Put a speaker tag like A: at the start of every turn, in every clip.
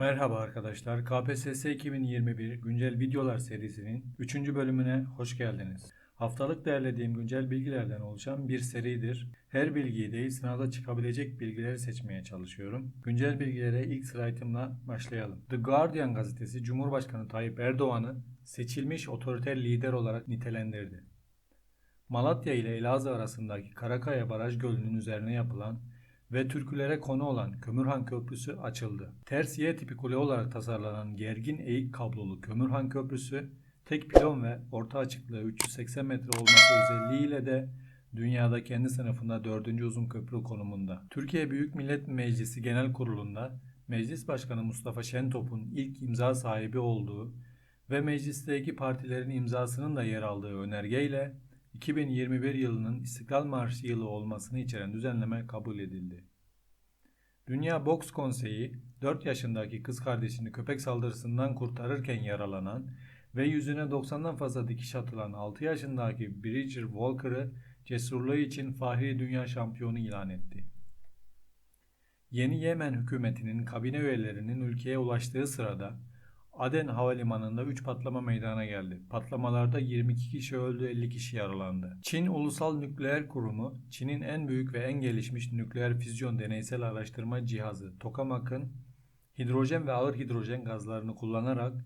A: Merhaba arkadaşlar. KPSS 2021 güncel videolar serisinin 3. bölümüne hoş geldiniz. Haftalık derlediğim güncel bilgilerden oluşan bir seridir. Her bilgiyi değil sınavda çıkabilecek bilgileri seçmeye çalışıyorum. Güncel bilgilere ilk slaytımla başlayalım. The Guardian gazetesi Cumhurbaşkanı Tayyip Erdoğan'ı seçilmiş otoriter lider olarak nitelendirdi. Malatya ile Elazığ arasındaki Karakaya Baraj Gölü'nün üzerine yapılan ve türkülere konu olan Kömürhan Köprüsü açıldı. Ters Y tipi kule olarak tasarlanan gergin eğik kablolu Kömürhan Köprüsü, tek pilon ve orta açıklığı 380 metre olması özelliğiyle de dünyada kendi sınıfında dördüncü uzun köprü konumunda. Türkiye Büyük Millet Meclisi Genel Kurulu'nda Meclis Başkanı Mustafa Şentop'un ilk imza sahibi olduğu ve meclisteki partilerin imzasının da yer aldığı önergeyle 2021 yılının İstiklal Marşı yılı olmasını içeren düzenleme kabul edildi. Dünya Boks Konseyi 4 yaşındaki kız kardeşini köpek saldırısından kurtarırken yaralanan ve yüzüne 90'dan fazla dikiş atılan 6 yaşındaki Bridger Walker'ı cesurluğu için Fahri Dünya Şampiyonu ilan etti. Yeni Yemen hükümetinin kabine üyelerinin ülkeye ulaştığı sırada Aden Havalimanı'nda 3 patlama meydana geldi. Patlamalarda 22 kişi öldü, 50 kişi yaralandı. Çin Ulusal Nükleer Kurumu, Çin'in en büyük ve en gelişmiş nükleer füzyon deneysel araştırma cihazı Tokamak'ın hidrojen ve ağır hidrojen gazlarını kullanarak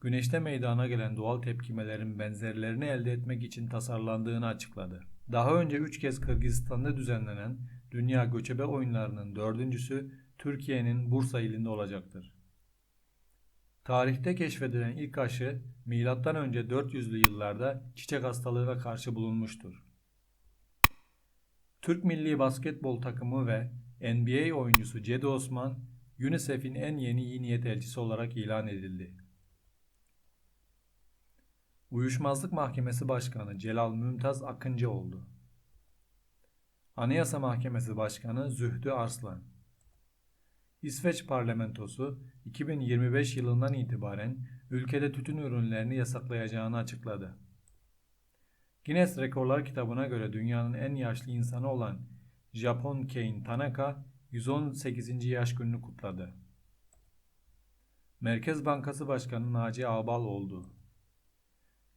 A: güneşte meydana gelen doğal tepkimelerin benzerlerini elde etmek için tasarlandığını açıkladı. Daha önce 3 kez Kırgızistan'da düzenlenen Dünya Göçebe Oyunları'nın dördüncüsü Türkiye'nin Bursa ilinde olacaktır. Tarihte keşfedilen ilk aşı önce 400'lü yıllarda çiçek hastalığına karşı bulunmuştur. Türk milli basketbol takımı ve NBA oyuncusu Cedi Osman, UNICEF'in en yeni iyi niyet elçisi olarak ilan edildi. Uyuşmazlık Mahkemesi Başkanı Celal Mümtaz Akıncı oldu. Anayasa Mahkemesi Başkanı Zühtü Arslan. İsveç parlamentosu 2025 yılından itibaren ülkede tütün ürünlerini yasaklayacağını açıkladı. Guinness Rekorlar kitabına göre dünyanın en yaşlı insanı olan Japon Kane Tanaka 118. yaş gününü kutladı. Merkez Bankası Başkanı Naci Ağbal oldu.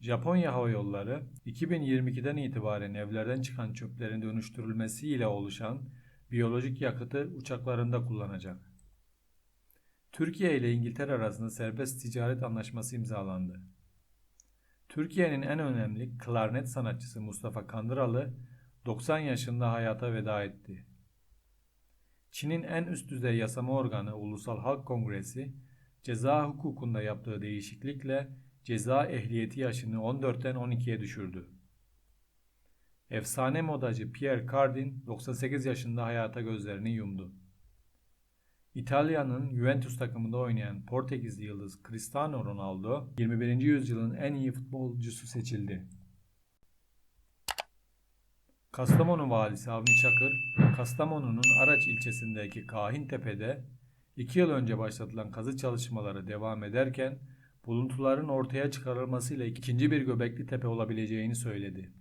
A: Japonya Hava Yolları 2022'den itibaren evlerden çıkan çöplerin dönüştürülmesiyle oluşan biyolojik yakıtı uçaklarında kullanacak. Türkiye ile İngiltere arasında serbest ticaret anlaşması imzalandı. Türkiye'nin en önemli klarnet sanatçısı Mustafa Kandıralı 90 yaşında hayata veda etti. Çin'in en üst düzey yasama organı Ulusal Halk Kongresi ceza hukukunda yaptığı değişiklikle ceza ehliyeti yaşını 14'ten 12'ye düşürdü. Efsane modacı Pierre Cardin 98 yaşında hayata gözlerini yumdu. İtalya'nın Juventus takımında oynayan Portekizli yıldız Cristiano Ronaldo 21. yüzyılın en iyi futbolcusu seçildi. Kastamonu valisi Avni Çakır, Kastamonu'nun Araç ilçesindeki Kahintepe'de 2 yıl önce başlatılan kazı çalışmaları devam ederken buluntuların ortaya çıkarılmasıyla ikinci bir Göbekli Tepe olabileceğini söyledi.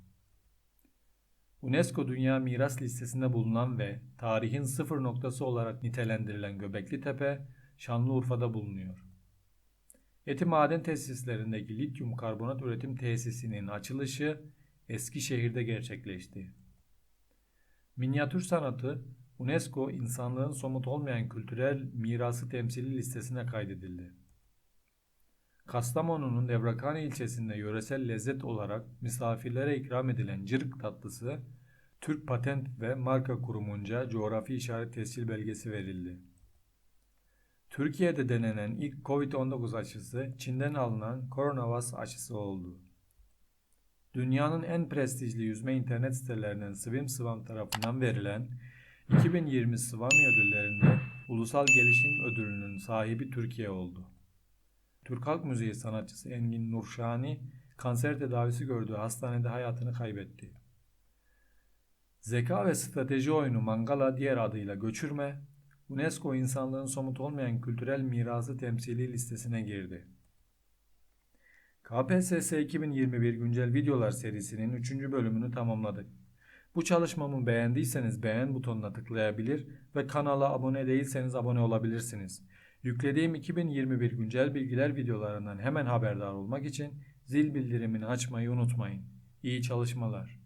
A: UNESCO Dünya Miras Listesi'nde bulunan ve tarihin sıfır noktası olarak nitelendirilen Göbekli Tepe, Şanlıurfa'da bulunuyor. Eti maden tesislerindeki lityum karbonat üretim tesisinin açılışı Eskişehir'de gerçekleşti. Minyatür sanatı UNESCO insanlığın somut olmayan kültürel mirası temsili listesine kaydedildi. Kastamonu'nun Devrakhane ilçesinde yöresel lezzet olarak misafirlere ikram edilen cırık tatlısı Türk Patent ve Marka Kurumunca coğrafi işaret tescil belgesi verildi. Türkiye'de denenen ilk COVID-19 aşısı Çin'den alınan CoronaVac aşısı oldu. Dünyanın en prestijli yüzme internet sitelerinden SwimSwam tarafından verilen 2020 Swami ödüllerinde Ulusal Gelişim Ödülü'nün sahibi Türkiye oldu. Türk Halk Müziği sanatçısı Engin Nurşani kanser tedavisi gördüğü hastanede hayatını kaybetti. Zeka ve strateji oyunu Mangala diğer adıyla Göçürme, UNESCO insanlığın somut olmayan kültürel mirası temsili listesine girdi. KPSS 2021 güncel videolar serisinin 3. bölümünü tamamladık. Bu çalışmamı beğendiyseniz beğen butonuna tıklayabilir ve kanala abone değilseniz abone olabilirsiniz. Yüklediğim 2021 güncel bilgiler videolarından hemen haberdar olmak için zil bildirimini açmayı unutmayın. İyi çalışmalar.